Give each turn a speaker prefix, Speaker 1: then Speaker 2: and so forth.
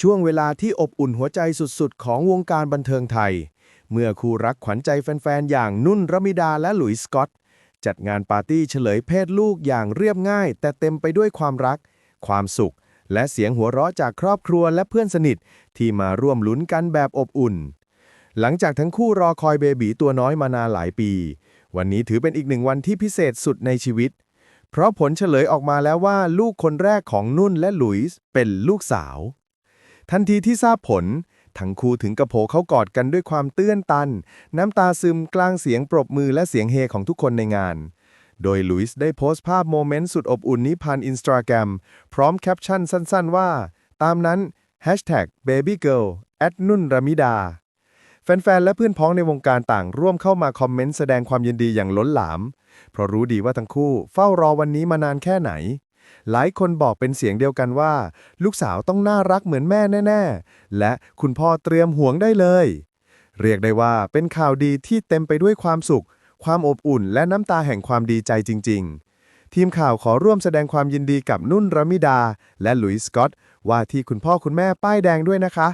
Speaker 1: ช่วงเวลาที่อบอุ่นหัวใจสุดๆ ของวงการบันเทิงไทย เมื่อคู่รักขวัญใจแฟนๆ อย่างนุ่นรมิดาและหลุยส์สกอต จัดงานปาร์ตี้เฉลยเพศลูกอย่างเรียบง่าย แต่เต็มไปด้วยความรัก ความสุข และเสียงหัวเราะจากครอบครัวและเพื่อนสนิท ที่มาร่วมลุ้นกันแบบอบอุ่น หลังจากทั้งคู่รอคอยเบบีตัวน้อยมานานหลายปี วันนี้ถือเป็นอีกหนึ่งวันที่พิเศษสุดในชีวิต เพราะผลเฉลยออกมาแล้วว่าลูกคนแรกของนุ่นและหลุยส์เป็นลูกสาว ทันทีที่ทราบผล ทั้งคู่ถึงกระโผเข้ากอดกันด้วยความเตื้อนตัน น้ำตาซึมกลางเสียงปรบมือและเสียงเฮของทุกคนในงาน โดยลุยส์ได้โพสต์ภาพโมเมนต์สุดอบอุ่นนี้ผ่านอินสตาแกรมพร้อมแคปชั่นสั้น ๆ ว่า ตามนั้น babygirl แอดนุ่นรมิดาแฟนๆ และเพื่อนพ้องในวงการต่างร่วมเข้ามาคอมเมนต์แสดงความยินดีอย่างล้นหลาม เพราะรู้ดีว่าทั้งคู่เฝ้ารอวันนี้มานานแค่ไหน หลายคนบอกเป็นเสียงเดียวกันว่า ลูกสาวต้องน่ารักเหมือนแม่แน่ ๆ และคุณพ่อเตรียมห่วงได้เลย เรียกได้ว่าเป็นข่าวดีที่เต็มไปด้วยความสุข ความอบอุ่น และน้ำตาแห่งความดีใจจริง ๆ ทีมข่าวขอร่วมแสดงความยินดีกับนุ่นรมิดา และหลุยส์สกอตว่าที่คุณพ่อคุณแม่ป้ายแดงด้วยนะคะ